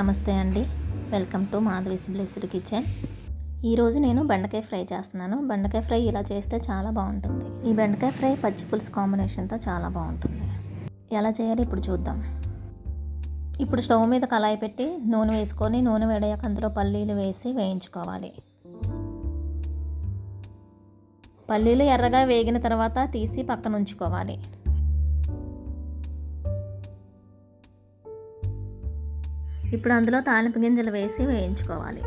నమస్తే అండి. Welcome to Madhavi blessed kitchen. ఈరోజు నేను బెండకాయ ఫ్రై చేస్తున్నాను. బెండకాయ ఫ్రై ఇలా చేస్తే చాలా బాగుంటుంది. ఈ బెండకాయ ఫ్రై పచ్చి పులుసు కాంబినేషన్తో చాలా బాగుంటుంది. ఎలా చేయాలి ఇప్పుడు చూద్దాం. ఇప్పుడు స్టవ్ మీద కళాయి పెట్టి నూనె వేసుకొని నూనె వేడయ్యాక అందులో పల్లీలు వేసి వేయించుకోవాలి. పల్లీలు ఎర్రగా వేగిన తర్వాత తీసి పక్కన ఉంచుకోవాలి. ఇప్పుడు అందులో తాలింపు గింజలు వేసి వేయించుకోవాలి.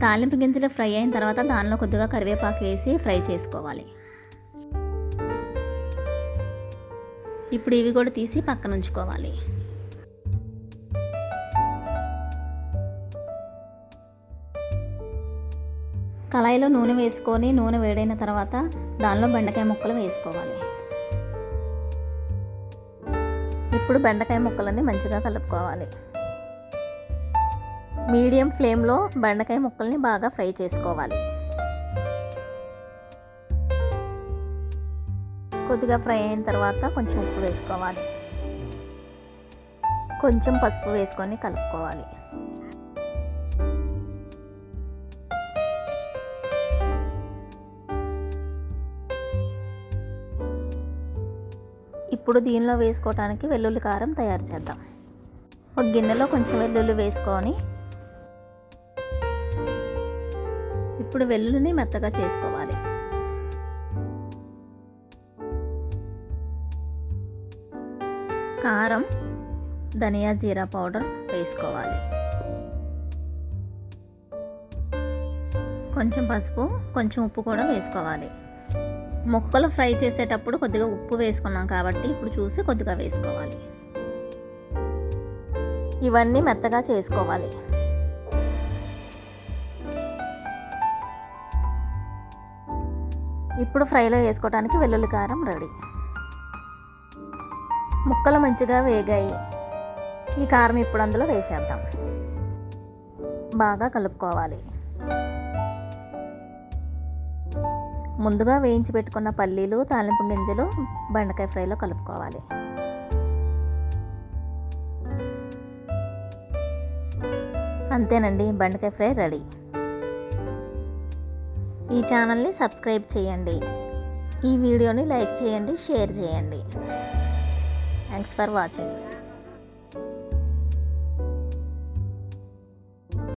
తాలింపు గింజలు ఫ్రై అయిన తర్వాత దానిలో కొద్దిగా కరివేపాకు వేసి ఫ్రై చేసుకోవాలి. ఇప్పుడు ఇవి కూడా తీసి పక్కన ఉంచుకోవాలి. కళాయిలో నూనె వేసుకొని నూనె వేడైన తర్వాత దానిలో బెండకాయ ముక్కలు వేసుకోవాలి. ఇప్పుడు బెండకాయ ముక్కలన్నీ మంచిగా కలుపుకోవాలి. మీడియం ఫ్లేమ్లో బెండకాయ ముక్కల్ని బాగా ఫ్రై చేసుకోవాలి. కొద్దిగా ఫ్రై అయిన తర్వాత కొంచెం ఉప్పు వేసుకోవాలి. కొంచెం పసుపు వేసుకొని కలుపుకోవాలి. ఇప్పుడు దీనిలో వేసుకోవడానికి వెల్లుల్లి కారం తయారు చేద్దాం. ఒక గిన్నెలో కొంచెం వెల్లుల్లి వేసుకొని ఇప్పుడు వెల్లుల్లిని మెత్తగా చేసుకోవాలి. కారం ధనియా జీరా పౌడర్ వేసుకోవాలి. కొంచెం పసుపు కొంచెం ఉప్పు కూడా వేసుకోవాలి. ముక్కలు ఫ్రై చేసేటప్పుడు కొద్దిగా ఉప్పు వేసుకున్నాం కాబట్టి ఇప్పుడు చూసి కొద్దిగా వేసుకోవాలి. ఇవన్నీ మెత్తగా చేసుకోవాలి. ఇప్పుడు ఫ్రైలో వేసుకోవడానికి వెల్లుల్లి కారం రెడీ. ముక్కలు మంచిగా వేగాయి. ఈ కారం ఇప్పుడు అందులో వేసేద్దాం. బాగా కలుపుకోవాలి. ముందుగా వేయించి పెట్టుకున్న పల్లీలు తాలింపు గింజలు బెండకాయ ఫ్రైలో కలుపుకోవాలి. అంతేనండి బెండకాయ ఫ్రై రెడీ. ఈ ఛానల్ని సబ్స్క్రైబ్ చేయండి. ఈ వీడియోని లైక్ చేయండి షేర్ చేయండి. Thanks for watching